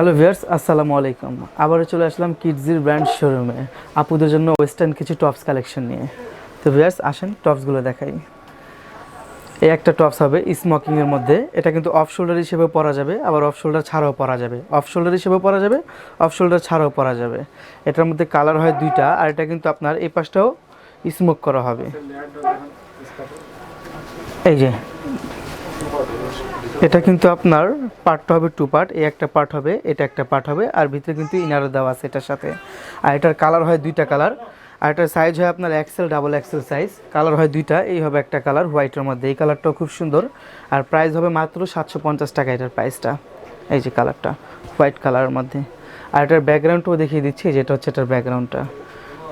Hello viewers আসসালামু আলাইকুম। আবারও চলে আসলাম কিডজির ব্র্যান্ড শোরুমে আপুদের জন্য ওয়েস্টার্ন কিছু টপস কালেকশন নিয়ে। তো ভিয়ার্স আসেন টপসগুলো দেখাই। এই একটা টপস হবে স্মোকিংয়ের মধ্যে। এটা কিন্তু অফ শোল্ডার হিসেবে পরা যাবে, আবার অফ শোল্ডার ছাড়াও পরা যাবে। অফ শোল্ডার হিসেবে পরা যাবে অফ শোল্ডার ছাড়াও পরা যাবে। এটার মধ্যে কালার হয় দুইটা, আর এটা কিন্তু আপনার এই পাশটাও স্মোক করা হবে। এই যে এটা কিন্তু আপনার পার্টটা হবে টু পার্ট এই একটা পার্ট হবে, এটা একটা পার্ট হবে, আর ভিতরে কিন্তু ইনারও দেওয়া আছে এটার সাথে। আর এটার কালার হয় দুইটা কালার আর এটার সাইজ হয় আপনার XL double XL size colour হয় দুইটা, এই হবে একটা কালার হোয়াইটের মধ্যে। এই কালারটাও খুব সুন্দর, আর প্রাইস হবে মাত্র সাতশো পঞ্চাশ টাকা এটার প্রাইসটা এই যে কালারটা হোয়াইট কালারের মধ্যে। আর এটার ব্যাকগ্রাউন্ডটাও দেখিয়ে দিচ্ছি, যেটা হচ্ছে এটার ব্যাকগ্রাউন্ডটা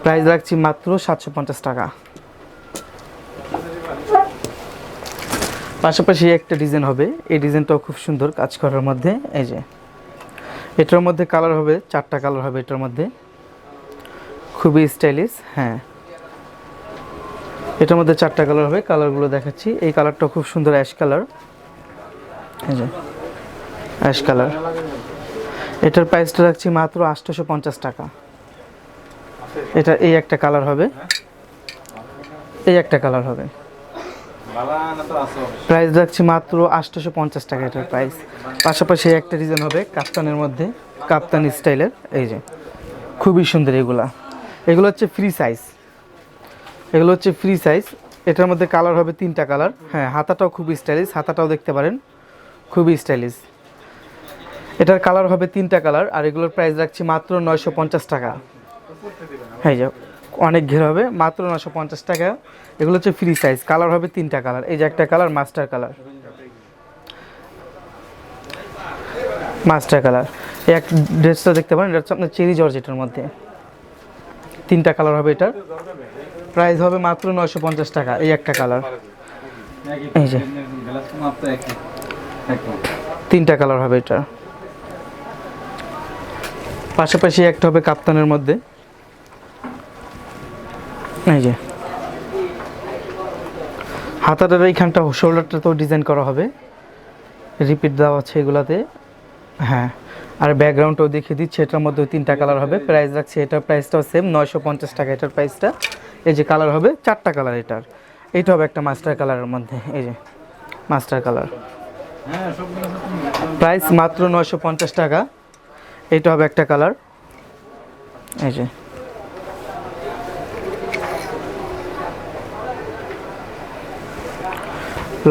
প্রাইস রাখছি মাত্র সাতশো পঞ্চাশ টাকা। পাশাপাশি একটা ডিজাইন হবে। এই ডিজাইনটাও খুব সুন্দর কাজ করার মধ্যে। এই যে, এটার মধ্যে কালার হবে, চারটা কালার হবে এটার মধ্যে। খুবই স্টাইলিশ হ্যাঁ। এটার মধ্যে চারটা কালার হবে, কালারগুলো দেখাচ্ছি। এই কালারটা খুব সুন্দর অ্যাশ কালার। এই যে, অ্যাশ কালার। এটার প্রাইসটা রাখছি মাত্র আটশোশো পঞ্চাশ টাকা। এটা এই একটা কালার হবে। এই একটা কালার হবে। প্রাইস রাখছি মাত্র আটশোশো পঞ্চাশ টাকা এটার প্রাইস। পাশাপাশি একটা ডিজাইন হবে কাপ্তানের মধ্যে, কাপ্তান স্টাইলের। এই যে, খুবই সুন্দর এগুলা। এগুলো হচ্ছে ফ্রি সাইজ এগুলো হচ্ছে ফ্রি সাইজ এটার মধ্যে কালার হবে তিনটা কালার হ্যাঁ হাতাটাও খুবই স্টাইলিশ হাতাটাও দেখতে পারেন। খুবই স্টাইলিশ এটার কালার হবে তিনটা কালার আর এগুলোর প্রাইস রাখছি মাত্র নয়শো পঞ্চাশ টাকা। হ্যাঁ যে অনেক ঘের হবে, মাত্র নশো পঞ্চাশ টাকা। এগুলো হচ্ছে ফ্রি সাইজ কালার হবে তিনটা কালার এই যে একটা colour master colour master colour এই এক ড্রেসটা দেখতে পারেন, এটা হচ্ছে আপনার চেরি জর্জেটের মধ্যে। তিনটা কালার হবে এটার। প্রাইস হবে মাত্র নশো পঞ্চাশ টাকা, এই একটা কালার এই যে। তিনটা কালার হবে এটা। পাশাপাশি একটা হবে কাপ্তানের মধ্যে। এই যে। হাতাটার এইখানটা, শোল্ডারটা তো ডিজাইন করা হবে। রিপিট দেওয়া আছে এগুলাতে। হ্যাঁ আর ব্যাকগ্রাউন্ডটাও দেখিয়ে দিচ্ছি, এটার মধ্যে তিনটা কালার হবে। প্রাইস রাখছি, এটার প্রাইসটাও সেম নয়শো পঞ্চাশ টাকা এটার প্রাইসটা এই যে কালার হবে, চারটা কালার এটার। এইটা হবে একটা মাস্টার কালারের মধ্যে, এই যে মাস্টার কালার প্রাইস মাত্র নয়শো পঞ্চাশ টাকা। এইটা হবে একটা কালার এই যে।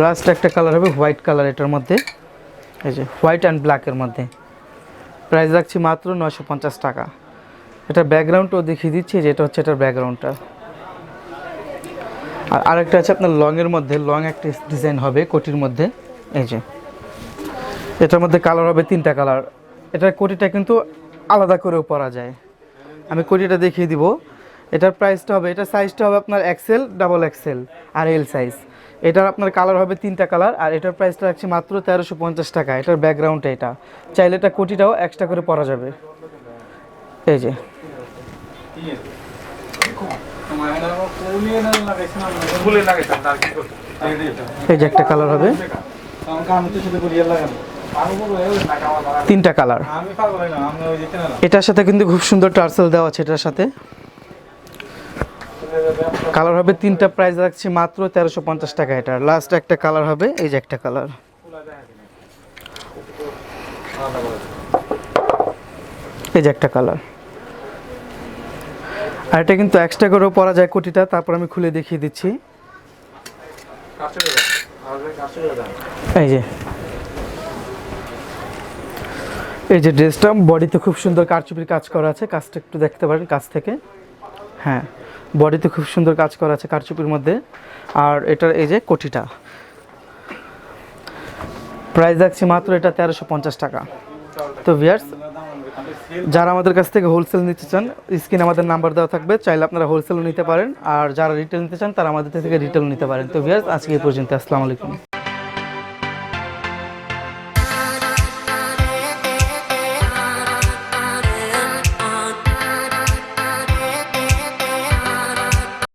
লাস্ট একটা কালার হবে হোয়াইট কালার এটার মধ্যে। এই যে হোয়াইট অ্যান্ড ব্ল্যাকের মধ্যে। প্রাইস রাখছি মাত্র নশো পঞ্চাশ টাকা। এটা ব্যাকগ্রাউন্ডটাও দেখিয়ে দিচ্ছি যে এটা হচ্ছে এটার ব্যাকগ্রাউন্ডটা। আর আরেকটা আছে আপনার লংয়ের মধ্যে। লং একটা ডিজাইন হবে কোটির মধ্যে। এই যে। এটার মধ্যে কালার হবে তিনটা কালার। এটার কোটিটা কিন্তু আলাদা করেও পরা যায়। আমি কোটিটা দেখিয়ে দিব। এটার প্রাইসটা হবে, এটার সাইজটা হবে আপনার এক্সেল ডাবল এক্সেল আর এল সাইজ। এটার আপনার কালার হবে তিনটা কালার আর এটার প্রাইসটা রাখছি মাত্র তেরোশো পঞ্চাশ টাকা। এটার ব্যাকগ্রাউন্ডটা এটা। চাইলে এটা কোটিটাও এক্সট্রা করে পরা যাবে। এই যে। এই যে একটা কালার হবে। তিনটা কালার এটার সাথে কিন্তু খুব সুন্দর টার্সেল দেওয়া আছে, এটার সাথে। কালার হবে তিনটা প্রাইস রাখছি মাত্র তেরোশো পঞ্চাশ টাকা এটার লাস্ট একটা কালার হবে, এই যে একটা কালার এই যে একটা কালার আর এটা কিন্তু এক্সট্রা করেও পরা যায় কোটিটা তারপর আমি খুলে দেখিয়ে দিচ্ছি। এই যে। এই যে ড্রেসটা বডিতে খুব সুন্দর কারচুপির কাজ করা আছে, কাজটা একটু দেখতে পারেন কাছ থেকে। হ্যাঁ। বডিতে খুব সুন্দর কাজ করা আছে কারচুপির মধ্যে। আর এটার এই যে কোটিটা। প্রাইস রাখছি মাত্র এটা তেরোশো পঞ্চাশ টাকা। তো ভিয়ার্স যারা আমাদের কাছ থেকে হোলসেল নিতে চান স্ক্রিনে আমাদের নাম্বার দেওয়া থাকবে, চাইলে আপনারা হোলসেলও নিতে পারেন। আর যারা রিটেল নিতে চান, তারা আমাদের থেকে রিটেল নিতে পারেন। তো ভিয়ার্স আজকে এই পর্যন্ত। আসসালামু আলাইকুম।